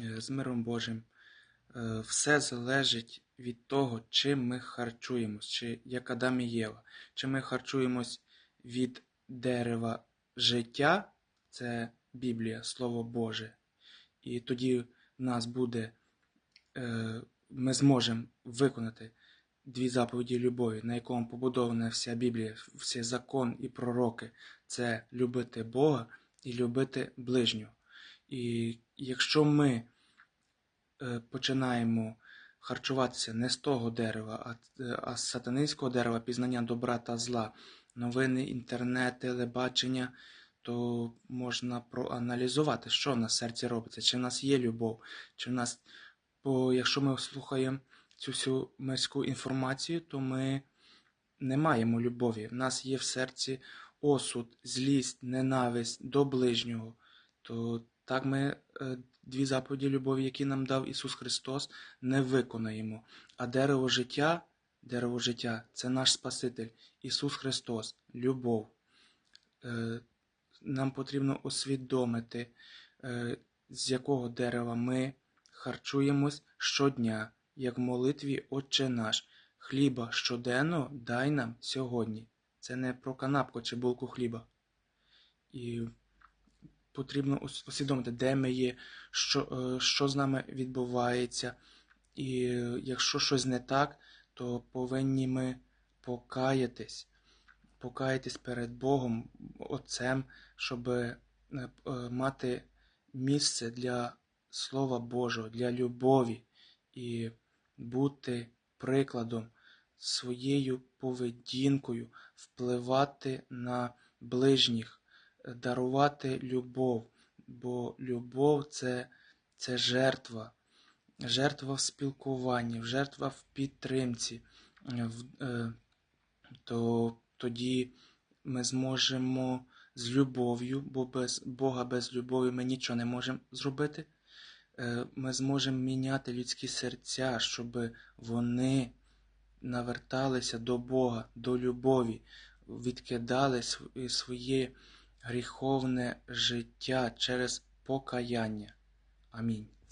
е, з миром Божим. Е, Все залежить від того, чим ми харчуємось, чи як Адам і Єва. Чи ми харчуємось від дерева життя, це Біблія, Слово Боже. І тоді нас буде, е, ми зможемо виконати дві заповіді любові, на якому побудована вся Біблія, всі закон і пророки. Це любити Бога і любити ближнього. І якщо ми е, починаємо харчуватися не з того дерева, а, е, з сатанинського дерева пізнання добра та зла, новини, інтернет, телебачення, то можна проаналізувати, що в нас серці робиться, чи в нас є любов, чи в нас. Бо якщо ми слухаємо цю всю мирську інформацію, то ми не маємо любові. В нас є в серці осуд, злість, ненависть до ближнього. То так ми е, дві заповіді любові, які нам дав Ісус Христос, не виконаємо. А дерево життя, дерево життя це наш Спаситель, Ісус Христос, любов. Е, Нам потрібно усвідомити, е, з якого дерева ми харчуємось щодня, як в молитві Отче наш. Хліба щоденно дай нам сьогодні. Це не про канапку чи булку хліба. І потрібно усвідомити, де ми є, що, е, що з нами відбувається. І е, якщо щось не так, то повинні ми покаятись, покаятись перед Богом, Отцем, щоб е, мати місце для Слова Божого, для любові і бути прикладом своєю поведінкою, впливати на ближніх, дарувати любов, бо любов це, це жертва, жертва в спілкуванні, жертва в підтримці. Е, То тоді ми зможемо з любов'ю, бо без Бога без любові ми нічого не можемо зробити. Е, Ми зможемо міняти людські серця, щоб вони наверталися до Бога, до любові, відкидали св- своє гріховне життя через покаяння. Амінь.